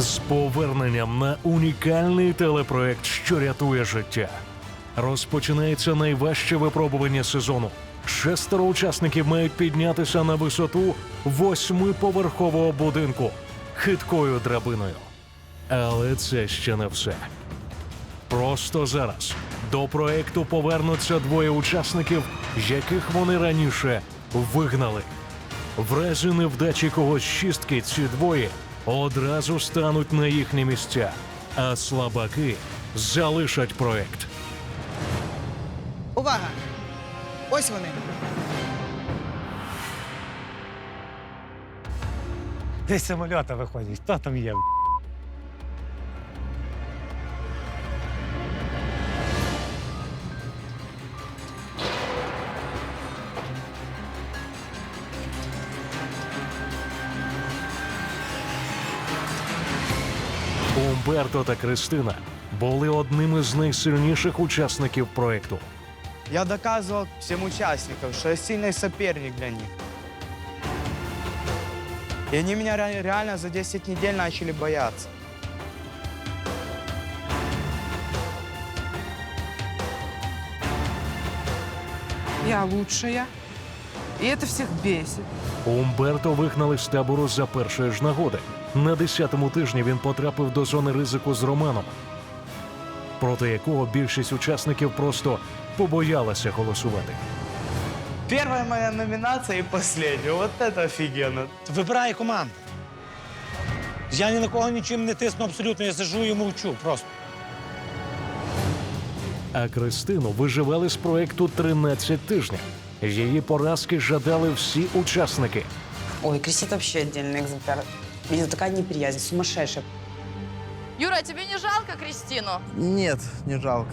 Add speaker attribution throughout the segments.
Speaker 1: з поверненням на унікальний телепроект, що рятує життя. Розпочинається найважче випробування сезону. Шестеро учасників мають піднятися на висоту восьмиповерхового будинку хиткою драбиною. Але це ще не все. Просто зараз до проекту повернуться двоє учасників, яких вони раніше вигнали. В разі невдачі когось з шістки ці двоє одразу стануть на їхні місця, а слабаки залишать проект.
Speaker 2: Увага! Ось вони.
Speaker 3: Десь самоліта виходять. Хто там є?
Speaker 1: Умберто та Кристина були одними з найсильніших учасників проекту.
Speaker 4: Я доказывал всем участникам, что я сильный соперник для них. И они меня ре- реально за 10 недель начали бояться.
Speaker 5: Я лучшая. И это всех бесит.
Speaker 1: Умберто вигнали з табору за першої ж нагоди. На 10-му тижні він потрапив до зони ризику з Романом, проти якого більшість учасників просто побоялася голосувати.
Speaker 4: Первая моя номинация и последняя. Вот это офигенно.
Speaker 3: Вибирає команду. Я ні на кого нічим не тисну абсолютно. Я сижу і мовчу просто.
Speaker 1: А Кристину виживали з проекту 13 тижнів. Її поразки жадали всі учасники.
Speaker 6: Ой, Кристина вообще отдельный экземпляр. У нее такая неприязнь, сумасшедшая.
Speaker 7: Юра, а тебе не жалко Кристину?
Speaker 4: Нет, не жалко.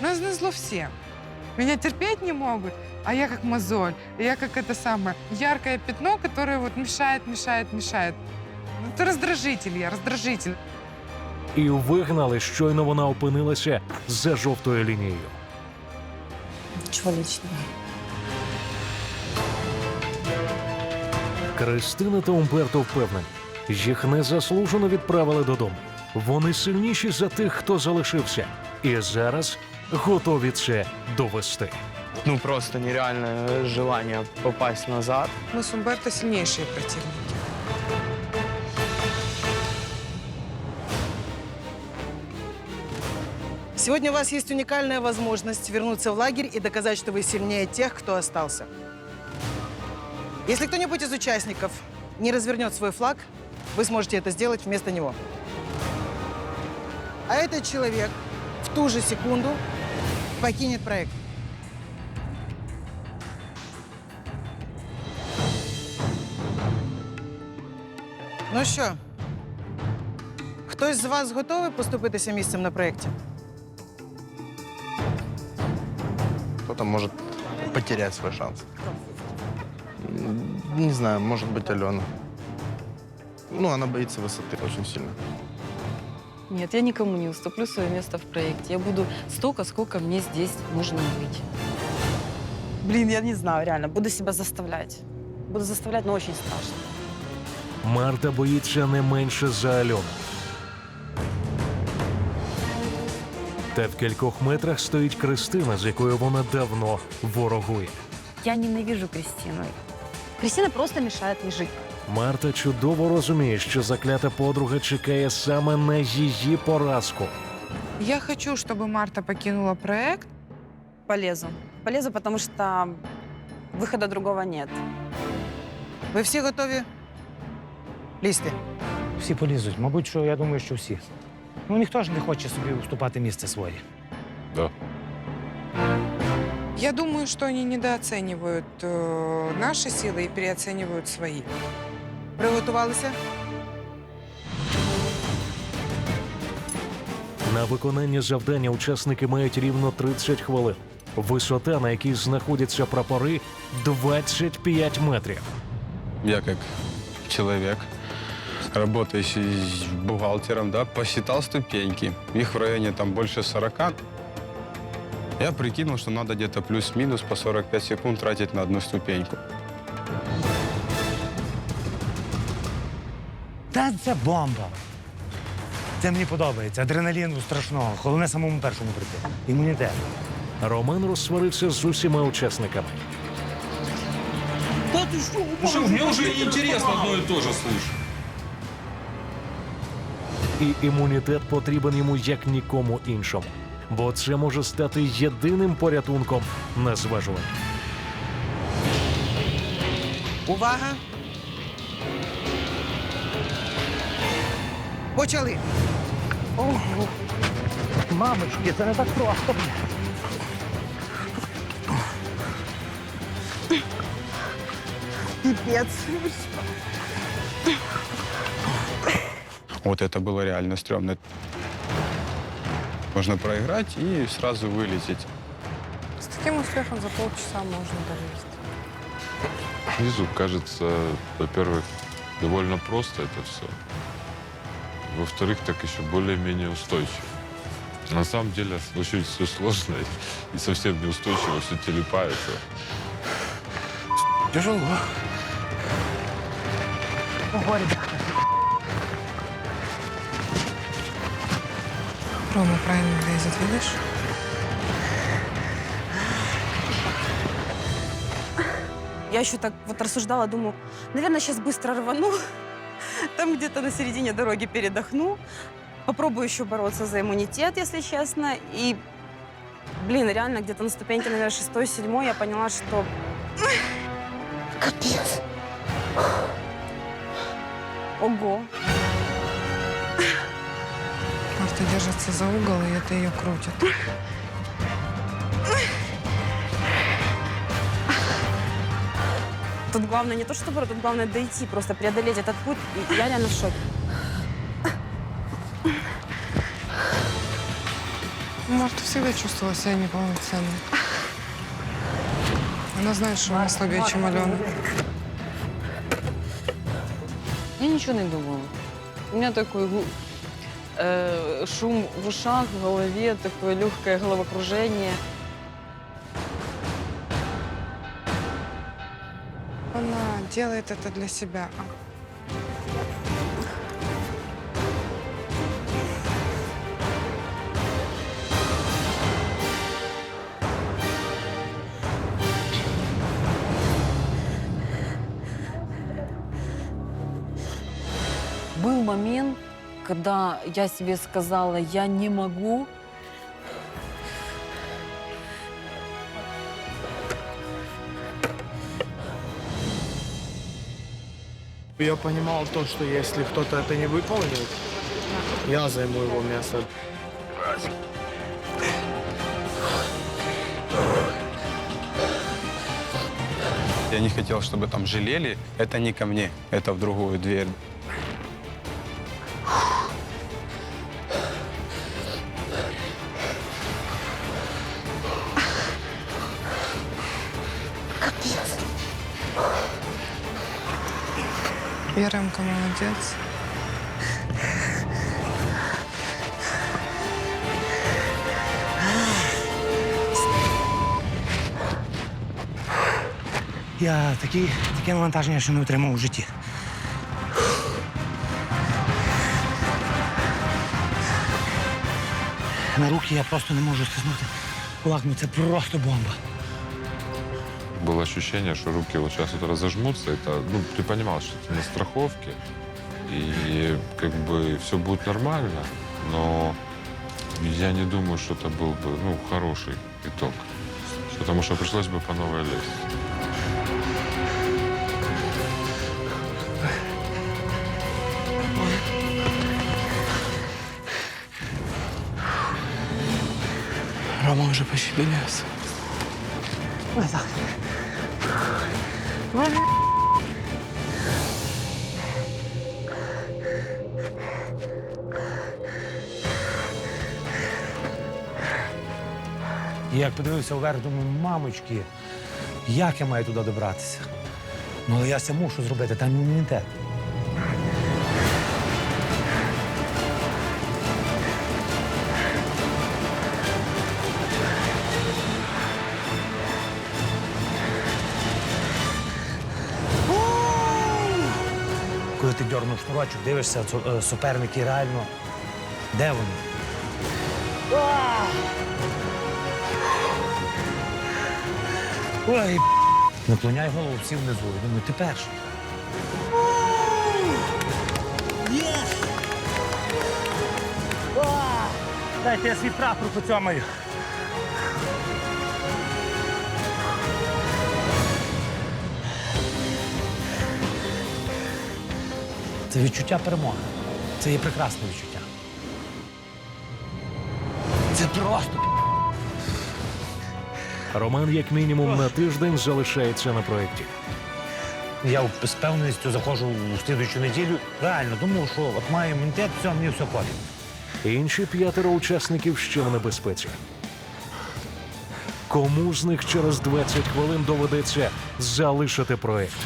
Speaker 5: Нас назло все. Меня терпеть не могут, а я как мозоль. Я как это самое яркое пятно, которое вот мешает, мешает, мешает. Ну, Это раздражитель я, раздражитель.
Speaker 1: І вигнали, щойно вона опинилася за жовтою лінією.
Speaker 6: Ничего
Speaker 1: Кристина та Умберто впевнені, їх незаслужено відправили додому. Вони сильніші за тих, хто залишився, і зараз готові це довести.
Speaker 4: Ну, просто нереальное желание попасть назад.
Speaker 5: Мы с Умберто сильнейшие противники.
Speaker 2: Сегодня у вас есть уникальная возможность вернуться в лагерь и доказать, что вы сильнее тех, кто остался. Если кто-нибудь из участников не развернет свой флаг, вы сможете это сделать вместо него. А этот человек в ту же секунду покинет проект. Ну що, хтось з вас готовий поступитися місцем на проєкті?
Speaker 8: Кто-то может потерять свой шанс. М, Не знаю, может быть, Алена. Ну, она боится высоты очень сильно.
Speaker 9: Нет, я никому не уступлю свое место в проекте. Я буду столько, сколько мне здесь нужно быть.
Speaker 6: Блин, я не знаю, реально. Буду себя заставлять. Буду заставлять, но очень страшно.
Speaker 1: Марта боїться не менше за Альону. Та в кількох метрах стоїть Кристина, з якою вона давно ворогує.
Speaker 10: Я ненавижу Кристину. Кристина просто мешает мне жить.
Speaker 1: Марта чудово розуміє, що заклята подруга чекає саме на її поразку.
Speaker 5: Я хочу, чтобы Марта покинула проект.
Speaker 6: Полезу. Полезу, потому что выхода другого нет.
Speaker 2: Ви всі готові? Лізьте.
Speaker 3: Всі полізуть. Мабуть, що я думаю, що всі. Ну ніхто ж не хоче собі уступати місце своє.
Speaker 5: Я думаю, что они недооценивают э, наши силы и переоценивают свои.
Speaker 2: Приготувалися?
Speaker 1: На виконання завдання учасники мають рівно 30 хвилин. Висота, на якій знаходяться прапори, 25 метрів.
Speaker 11: я как человек, работающий бухгалтером, да, посчитал ступеньки. Их в районе там больше 40. Я прикинул, что надо где-то плюс-минус по 45 секунд тратить на одну ступеньку.
Speaker 3: Та це бомба. Це мені подобається. Адреналіну страшного. Головне самому першому прийти. Імунітет.
Speaker 1: Роман розсварився з усіма учасниками.
Speaker 12: Ну что, мне уже неинтересно одно и то же слышать.
Speaker 1: І імунітет потрібен йому як нікому іншому Бо це може стати єдиним порятунком на зважуванні.
Speaker 2: Увага! Почали.
Speaker 3: Мамочки, це не так просто.
Speaker 2: Пипец.
Speaker 11: Вот это было реально стрёмно. Можно проиграть и сразу вылететь.
Speaker 5: С таким успехом за полчаса можно довести.
Speaker 12: Снизу кажется, во-первых, довольно просто это все. Во-вторых, так еще более-менее устойчиво. На самом деле очень все сложно и совсем неустойчиво, все телепается.
Speaker 3: Тяжело.
Speaker 5: Рома правильно лезет, видишь?
Speaker 6: Я еще так вот рассуждала, думаю, наверное, сейчас быстро рвану, там где-то на середине дороги передохну, попробую еще бороться за иммунитет, если честно, и, блин, реально где-то на ступеньке, наверное, шестой, седьмой я поняла, что капец. Ого.
Speaker 5: Марта держится за угол, и это ее крутит.
Speaker 6: Тут главное не то, что тут главное дойти, просто преодолеть этот путь. И я реально в шоке.
Speaker 5: Марта всегда чувствовала себя неполноценной. Она знает, что она слабее, чем Алена.
Speaker 9: Я ничего не думала. У меня такой гу- э, шум в ушах, в голове, такое легкое головокружение.
Speaker 5: Она делает это для себя.
Speaker 9: Был момент, когда я себе сказала, я не могу.
Speaker 4: Я понимал то, что если кто-то это не выполнит, я займу его место.
Speaker 11: Я не хотел, чтобы там жалели. Это не ко мне, это в другую дверь.
Speaker 5: Яремка молодец.
Speaker 3: Я такі, таке навантаження ще не отримав у житті. На руки я просто не можу стиснути. Кулак, ну це просто бомба.
Speaker 12: Было ощущение, что руки вот сейчас вот разожмутся. Это, ну, ты понимал, что ты на страховке, и как бы все будет нормально, но я не думаю, что это был бы, ну, хороший итог. Потому что пришлось бы по новой лезть.
Speaker 4: Рома уже почти донес.
Speaker 3: І як подивився вверх, думаю, мамочки, як я маю туди добратися? Ну, але я це мушу зробити, там імунітет. Дьорнув шнурочок, дивишся, е, суперники реально Де вони? Ой, наклоняй голову всі внизу. Я Думаю, ти перший. Дайте я свій прапор поцьомаю. Це відчуття перемоги. Це є прекрасне відчуття. Це просто.
Speaker 1: Роман, як мінімум, на тиждень залишається на проєкті.
Speaker 3: Я з певністю заходжу в слідуючу неділю. Реально, тому що от маю імунітет, все, мені все пофіг.
Speaker 1: Інші п'ятеро учасників ще в небезпеці. Кому з них через 20 хвилин доведеться залишити проєкт?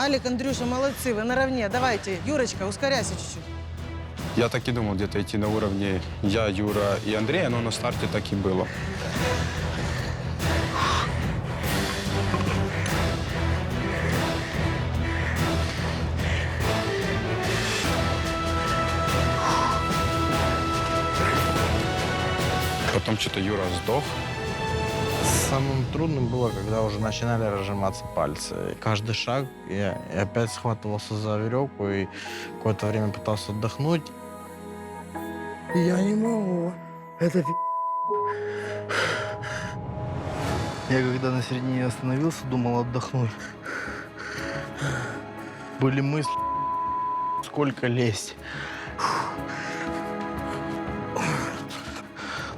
Speaker 2: Алик, Андрюша, молодцы, вы наравне. Давайте, Юрочка, ускоряйся чуть-чуть.
Speaker 11: Я так и думал где-то идти на уровне я, Юра и Андрей, но на старте так и было. Потом что-то Юра сдох.
Speaker 8: Самым трудным было, когда уже начинали разжиматься пальцы. Каждый шаг я опять схватывался за веревку и какое-то время пытался отдохнуть. Я не могу. Это Я когда на середине остановился, думал отдохнуть. Были мысли, сколько лезть.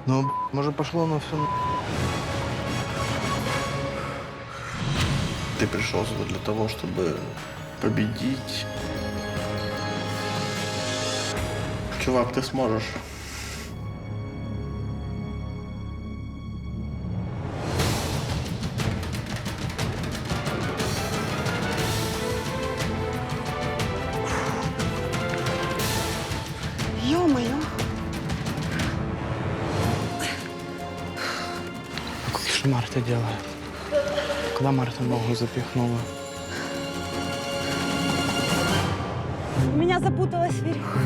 Speaker 8: Но, может, пошло на все. Ты пришел сюда для того, чтобы победить. Чувак, ты сможешь.
Speaker 6: Ё-моё.
Speaker 4: Как же Марта делает? Куда Марта ногу запихнула?
Speaker 6: У меня запуталась веревка.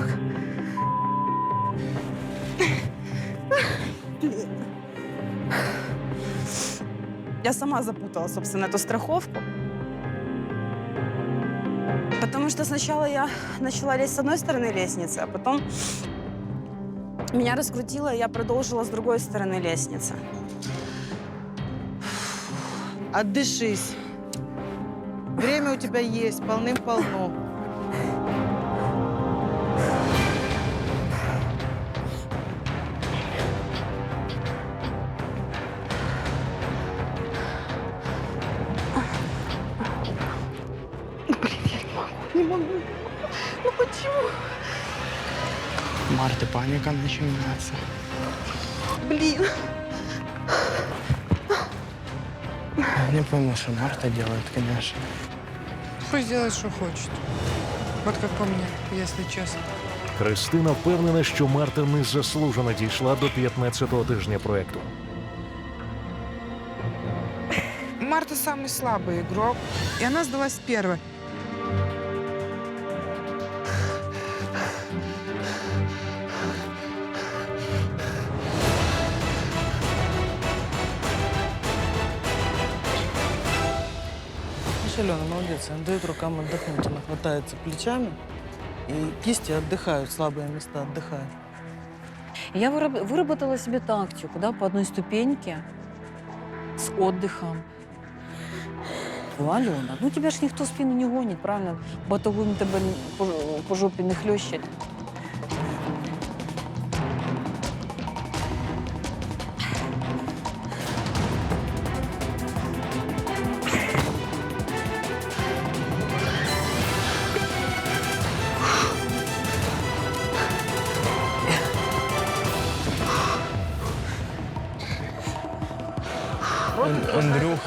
Speaker 6: Я сама запутала, собственно, эту страховку. Потому что сначала я начала лезть с одной стороны лестницы, а потом меня раскрутило, и я продолжила с другой стороны лестницы.
Speaker 2: Отдышись. Время у тебя есть, полным-полно.
Speaker 6: Не могу. Ну почему?
Speaker 4: Марты паника начинается.
Speaker 6: Блин.
Speaker 4: Не пойму, что Марта делает, конечно.
Speaker 5: Пусть делает, что хочет. Вот как по мне, если честно.
Speaker 1: Христина впевнена, що Марта незаслужено дійшла до 15-го тижня проекту.
Speaker 5: Марта самый слабый игрок, и она сдалась первой.
Speaker 2: Видишь, Алена, молодец, она дает рукам отдохнуть. Она хватается плечами, и кисти отдыхают, слабые места отдыхают.
Speaker 9: Я выраб- выработала себе тактику, да, по одной ступеньке, с отдыхом. Ну, Алена, ну тебя ж ніхто спину не гонить, правильно? Батагом тебе по, по жопі не хлещать.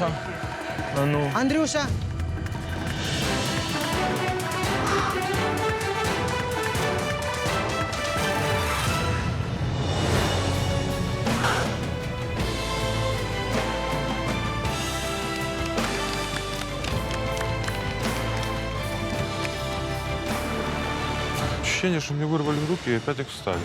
Speaker 4: Андрюха, а ну.
Speaker 2: Андрюша,
Speaker 12: ощущение, что мне вырвали руки и опять их встали.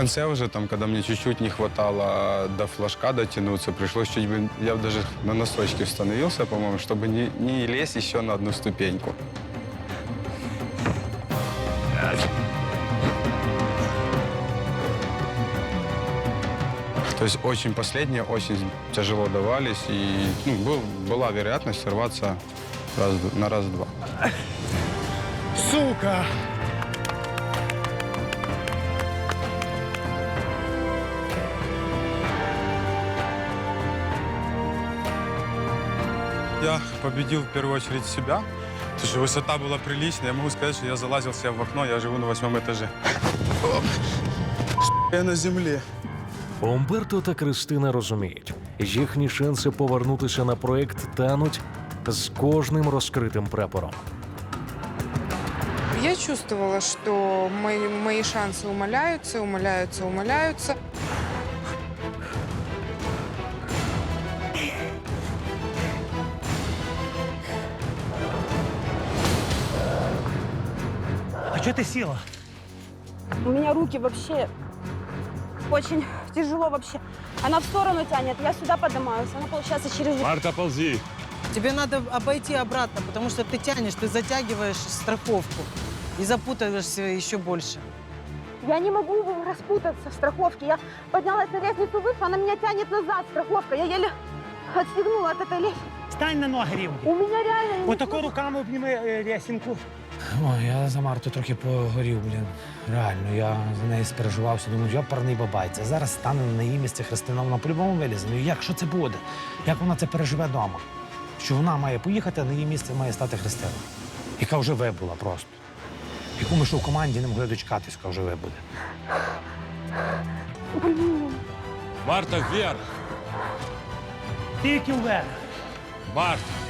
Speaker 11: Конце уже, там, когда мне чуть-чуть не хватало до флажка дотянуться, пришлось чуть бы... Я даже на носочки становился, по-моему, чтобы не, не лезть еще на одну ступеньку. То есть очень последние очень тяжело давались, и ну, был- была вероятность сорваться раз, на раз-два.
Speaker 3: Сука!
Speaker 11: Я победил в первую очередь себя, потому что высота была приличная. Я могу сказать, что я залазил себе в окно, я живу на восьмом этаже. Оп. Я на земле.
Speaker 1: Умберто та Кристина розуміють, їхні шанси повернутися на проект тануть з кожним розкритим прапором.
Speaker 5: Я чувствовала, что мои, мои шансы умаляются, умаляются, умаляются.
Speaker 3: А чого ти сіла?
Speaker 6: У меня руки вообще очень тяжело вообще. Она в сторону тянет, я сюда поднимаюсь. Она, получается, через...
Speaker 12: Марта, ползи!
Speaker 2: Тебе надо обойти обратно, потому что ты тянешь, ты затягиваешь страховку и запутаешься еще больше.
Speaker 6: Я не могу распутаться в страховке. Я поднялась на лестницу выше, она меня тянет назад, страховка. Я еле отстегнула от этой лестницы.
Speaker 3: Стань на ноги рівні.
Speaker 6: У меня реально... не
Speaker 3: Отако руками обніми е, лесінку. Ой, я за Марту трохи погорів, блін. Реально, я за неї спереживався. Думаю, я парний бабайця. Зараз стане на її місце Христина, вона по-любому вилізе. Ну як що це буде? Як вона це переживе вдома? Що вона має поїхати, а на її місце має стати Христина, яка вже вибула просто. Яку ми що в команді не могли дочекатись, яка вже вибуде.
Speaker 12: Марта, вверх!
Speaker 3: Тільки вверх.
Speaker 12: Марта!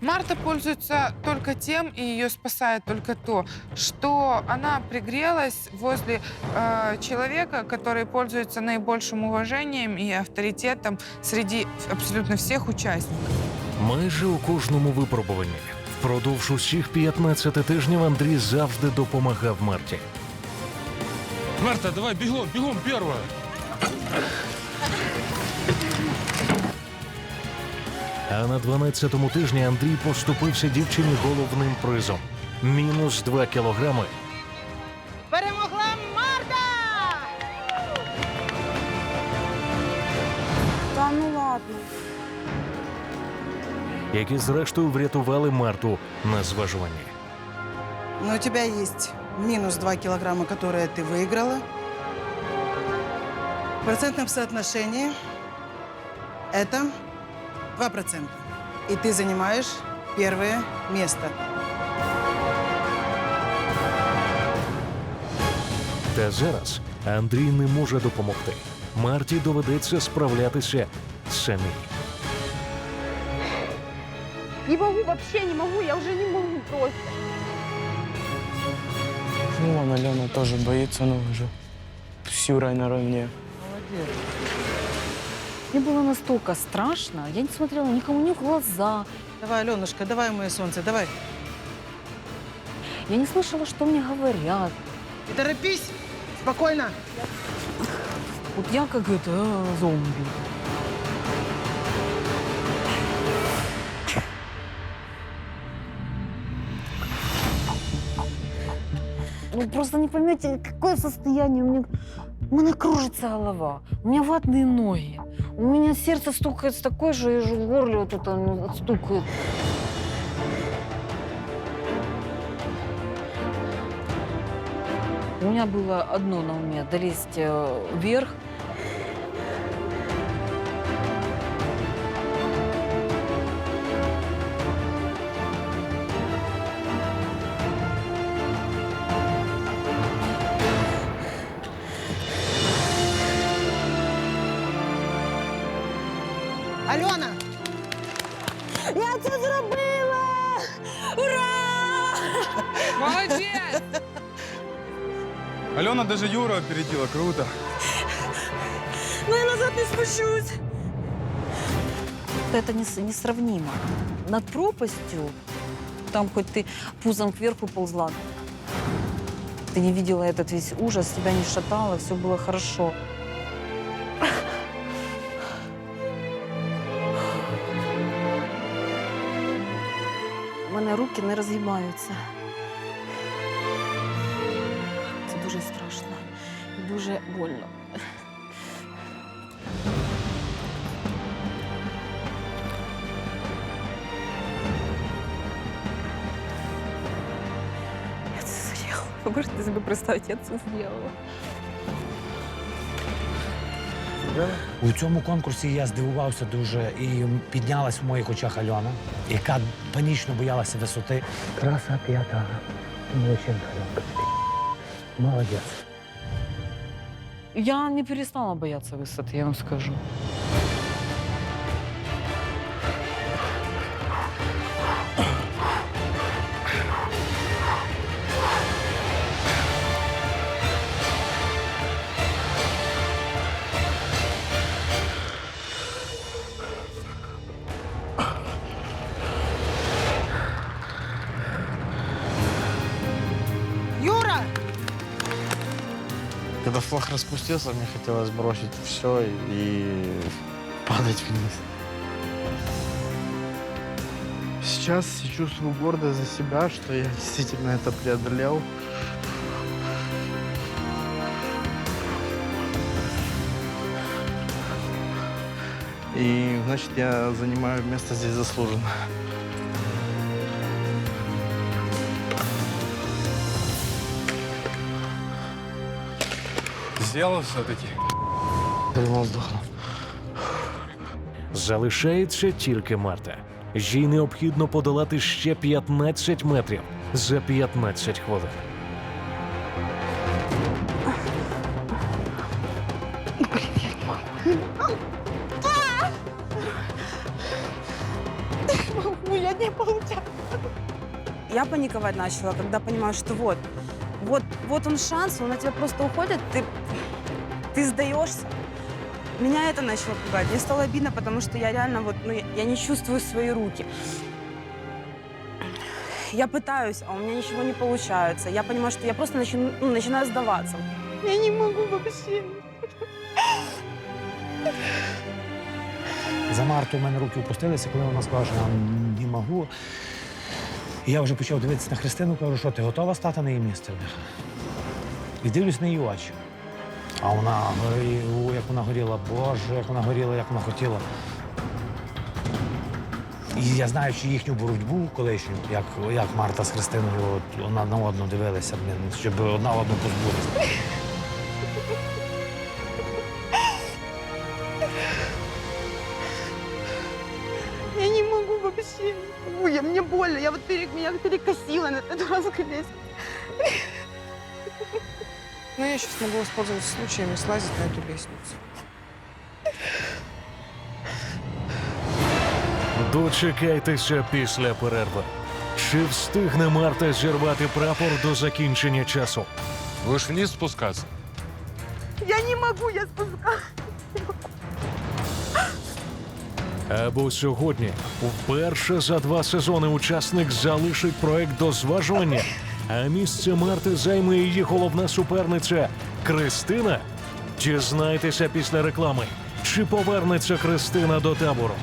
Speaker 5: Марта пользуется только тем, и ее спасает только то, что она пригрелась возле э, человека, который пользуется наибольшим уважением и авторитетом среди абсолютно всех участников.
Speaker 1: Майже у кожному випробуванні впродовж усіх 15 тижнів Андрій завжди допомагав Марті.
Speaker 12: Марта, давай, бегом, бегом, первая!
Speaker 1: А на 12-му тижні Андрій поступився дівчині головним призом мінус 2 кілограми
Speaker 2: Перемогла Марта!
Speaker 6: Да ну ладно.
Speaker 1: які зрештою врятували Марту на зважуванні.
Speaker 2: Но у тебя есть минус 2 килограмма, которые ты выиграла. В процентном соотношении это 2%. И ты занимаешь первое место.
Speaker 1: Та зараз Андрій не може допомогти. Марті доведеться справлятися самій.
Speaker 6: Не могу, вообще не могу, я уже не могу просто.
Speaker 4: Ну, вон Алена тоже боится, но уже с Юрой наравне.
Speaker 9: Мне было настолько страшно, я не смотрела никому ни в глаза.
Speaker 2: Давай, Аленушка, давай, мое солнце, давай.
Speaker 9: Я не слышала, что мне говорят.
Speaker 2: Не торопись, спокойно.
Speaker 9: Вот я как это а, зомби. Вы просто не поймете, какое состояние. У меня, у меня кружится голова, у меня ватные ноги. У меня сердце стукает с такой же, и же в горле вот это ну, отстукает. У меня было одно на уме – долезть э, вверх.
Speaker 2: Алена
Speaker 11: даже Юру опередила, круто.
Speaker 6: Но я назад не спущусь.
Speaker 9: Это нес- несравнимо. Над пропастью, там хоть ты пузом кверху ползла, ты не видела этот весь ужас, тебя не шатало, все было хорошо. У мене руки не розгибаються. Страшно і дуже больно. Я це зробила. Ви можете собі представити, я це зробила.
Speaker 3: У цьому конкурсі я здивувався дуже і піднялась в моїх очах Альона, яка панічно боялася висоти. Траса п'ята. Молодчинка, Альонка. Молодець.
Speaker 9: Я не перестала бояться высоты, я вам скажу.
Speaker 8: Флаг распустился, мне хотелось бросить все и падать вниз. Сейчас я чувствую гордость за себя, что я действительно это преодолел. И, значит, я занимаю место здесь заслуженно.
Speaker 11: Сделал все-таки.
Speaker 8: Думал, сдохну.
Speaker 1: Залишається тільки Марта. Їй необхідно подолати ще 15 метрів за 15 хвилин.
Speaker 6: Я паниковать начала, когда понимаю, что вот, вот, вот он шанс, он на тебя просто уходит, ты, ты сдаешься. Меня это начало пугать. Мне стало обидно, потому что я реально вот, ну, я, я не чувствую свои руки. Я пытаюсь, а у меня ничего не получается. Я понимаю, что я просто начну, ну, начинаю сдаваться. Я не могу вообще.
Speaker 3: За Марту в мене руки опустилися, коли вона сказала, що я не можу. І я вже почав дивитися на Христину, кажу, що ти готова стати на її місце? І дивлюсь на її очі. А вона горі, у, як вона горіла, Боже, як вона горіла, як вона хотіла. І я знаю, що їхню боротьбу колишню, як, як Марта з Христиною от, одна на одну дивилися, блін, щоб одна одну позбутися.
Speaker 6: Я не могу вообще. Ой, мне больно. Я вот пере, меня перекосила на эту дурацкую лестницу.
Speaker 5: Но я сейчас могу воспользоваться случаем и слазить на эту лестницу.
Speaker 1: Дочекайтеся після перерви. Чи встигне Марта зірвати прапор до закінчення часу?
Speaker 12: Будешь вниз спускаться?
Speaker 6: Я не могу, я спускаюсь.
Speaker 1: Або сьогодні вперше за два сезони учасник залишить проект до зважування, а місце Марти займе її головна суперниця Кристина. Дізнайтеся після реклами, чи повернеться Кристина до табору.